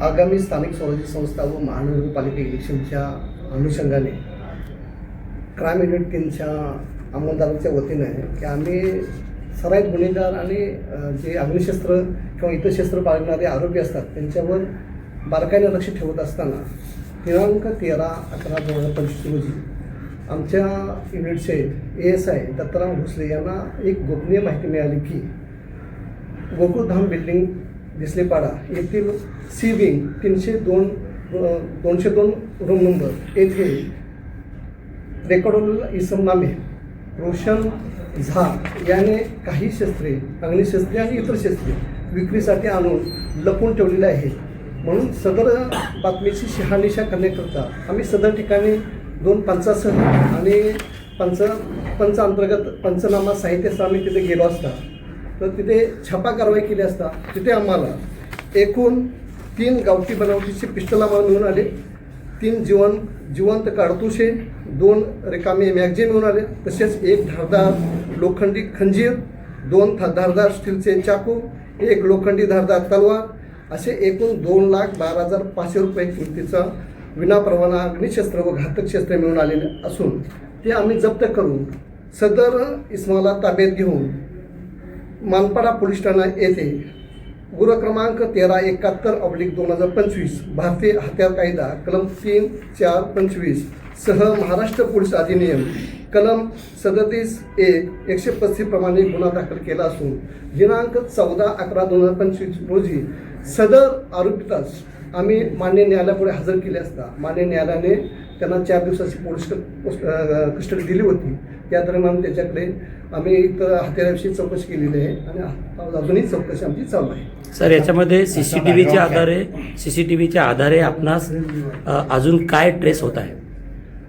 आगामी स्थानिक स्वराज्य संस्था व महानगरपालिका इलेक्शनच्या अनुषंगाने क्राईम युनिट टीमच्या अंमलदाराच्या वतीने की आम्ही सराईत गुन्हेगार आणि जे अग्निशस्त्र किंवा इतर शस्त्र बाळगणारे आरोपी असतात त्यांच्यावर बारकाईने लक्ष ठेवत असताना दिनांक तेरा अकरा दोन हजार पंचवीस रोजी आमच्या युनिटचे A S I Dattaram Bhosale यांना एक गोपनीय माहिती मिळाली की गोकुळधाम बिल्डिंग दिसलेपाडा येथील सी विंग तीनशे दोन दोनशे दोन रूम नंबर येथे रेकॉर्डोल इसम नामे रोशन झा याने काही शस्त्रे अग्निशस्त्रे आणि इतर शस्त्रे विक्रीसाठी आणून लपवून ठेवलेले आहेत. म्हणून सदर बातमीची शहानिशा करण्याकरता आम्ही सदर ठिकाणी दोन पंचासह आणि पंच पंच अंतर्गत पंचनामा साहित्यासह आम्ही तिथे गेलो असता. तर तिथे छापा कारवाई केली असता तिथे आम्हाला एकूण तीन गावठी बनावटीचे पिस्टल आम्हाला मिळून आले. तीन जीवन जिवंत काडतुसे दोन रिकामे मॅगझिन मिळून आले. तसेच एक धारदार लोखंडी खंजीर दोन धारदार स्टीलचे चाकू एक लोखंडी धारदार तलवार असे एकूण दोन लाख बारा हजार पाचशे रुपये किमतीचा विनापरवाना अग्निशस्त्र व घातक शस्त्र मिळून आलेले असून ते आम्ही जप्त करून सदर इस्माला ताब्यात घेऊन मानपाडा पोलीस ठाणा येथे गुर क्रमांक तेरा एकाहत्तर ऑब्लिक दोन हजार पंचवीस भारतीय हत्यार कायदा कलम तीन चार पंचवीस सह महाराष्ट्र पोलीस अधिनियम कलम सदतीस एक एकशे पस्तीस प्रमाणे गुन्हा दाखल केला असून दिनांक चौदा अकरा दोन हजार पंचवीस रोजी सदर आरोपितास आम्ही मान्य न्यायालयापुढे हजर केले असता मान्य न्यायालयाने त्यांना चार दिवसाची पोलीस कस्टडी दिली होती. त्या दरम्यान त्याच्याकडे आम्ही इतर हत्याराविषयी चौकशी केलेली आहे आणि अजूनही चौकशी आमची चालू आहे. सर याच्यामध्ये सी सी टी व्हीच्या आधारे सी सी टी व्हीच्या आधारे आपणास अजून काय ट्रेस होत आहे?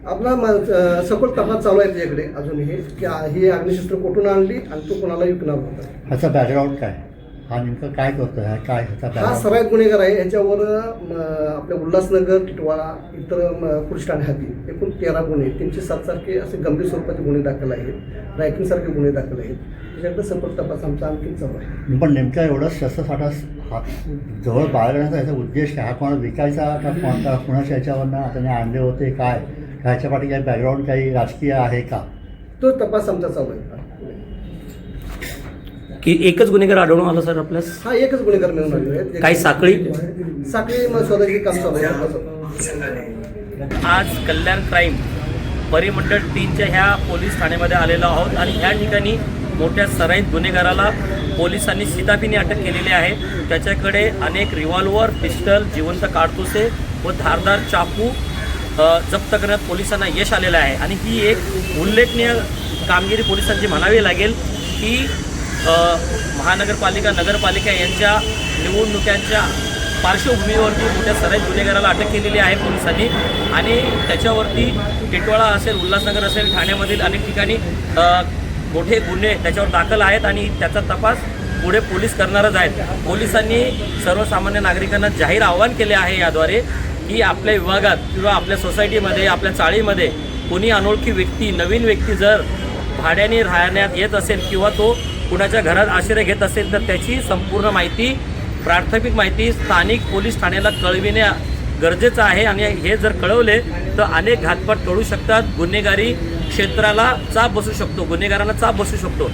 आपला सखोल तपास चालू आहे त्याच्याकडे. अजूनही की ही अग्निशस्त्र कुठून आणली आणि तो कोणाला विकणार होता. ह्याचा बॅकग्राऊंड काय? हा नेमकं काय करतो हा काय ह्याचा हा सराईत गुन्हेगार आहे. याच्यावर म, आपल्या उल्हासनगर टिटवाळा इतर म, ठाणे हाती एकूण तेरा गुन्हे तीनशे सात सारखे असे गंभीर स्वरूपाचे गुन्हे दाखल आहेत. रॅकिंग सारखे गुन्हे दाखल आहेत. त्याच्याकडे सखोल तपास आमचा आणखी चालू आहे. पण नेमका एवढा शस्त्रसाठा हा जवळ बाळगण्याचा याचा उद्देश काय? हा कोणाला विकायचा का कोणता? कुणाच्या याच्यावरनं त्याने आणले होते? काय? ह्याच्या पाठी काही बॅकग्राऊंड काही राजकीय आहे का? तो तपास आमचा चालू आहे. की एकच गुन्हेगार आढळून आला सर आपल्यास हा एकच गुन्हेगार मिळून आलेले आहेत काही साखळी? साखळी मग शोधायची काम चालू आहे. आज कल्याण क्राईम परिमंडळ तीनच्या ह्या पोलीस ठाण्यामध्ये आलेलो आहोत आणि ह्या ठिकाणी मोठ्या सराईत गुन्हेगाराला पोलिसांनी शिताफीने अटक केलेली आहे त्याच्याकडे अनेक रिव्हॉल्वर पिस्टल जिवंत काडतुसे व धारदार चाकू अ, जप्त करण्यात पोलिसांना यश आलेलं आहे आणि ही एक उल्लेखनीय कामगिरी पोलिसांची म्हणावी लागेल की महानगरपालिका नगरपालिका यांच्या निवडणुकांच्या पार्श्वभूमीवरती मोठ्या सराईत गुन्हेगाराला अटक केलेली आहे पोलिसांनी. आणि त्याच्यावरती टिटवाळा असेल उल्हासनगर असेल ठाण्यामधील अनेक ठिकाणी मोठे गुन्हे त्याच्यावर दाखल आहेत आणि त्याचा तपास पुढे पोलीस करणारच आहेत. पोलिसांनी सर्वसामान्य नागरिकांना जाहीर आवाहन केले आहे याद्वारे की आपल्या विभागात किंवा आपल्या सोसायटीमध्ये आपल्या चाळीमध्ये कोणी अनोळखी व्यक्ती नवीन व्यक्ती जर भाड्याने राहण्यात येत असेल किंवा तो कुणाच्या घरात आश्रय घेत असेल तर त्याची संपूर्ण माहिती प्राथमिक माहिती स्थानिक पोलीस ठाण्याला कळविणे गरजेचं आहे. आणि हे जर कळवले तर अनेक घातपात टळू शकतात. गुन्हेगारी क्षेत्राला चाप बसू शकतो. गुन्हेगारांना चाप बसू शकतो.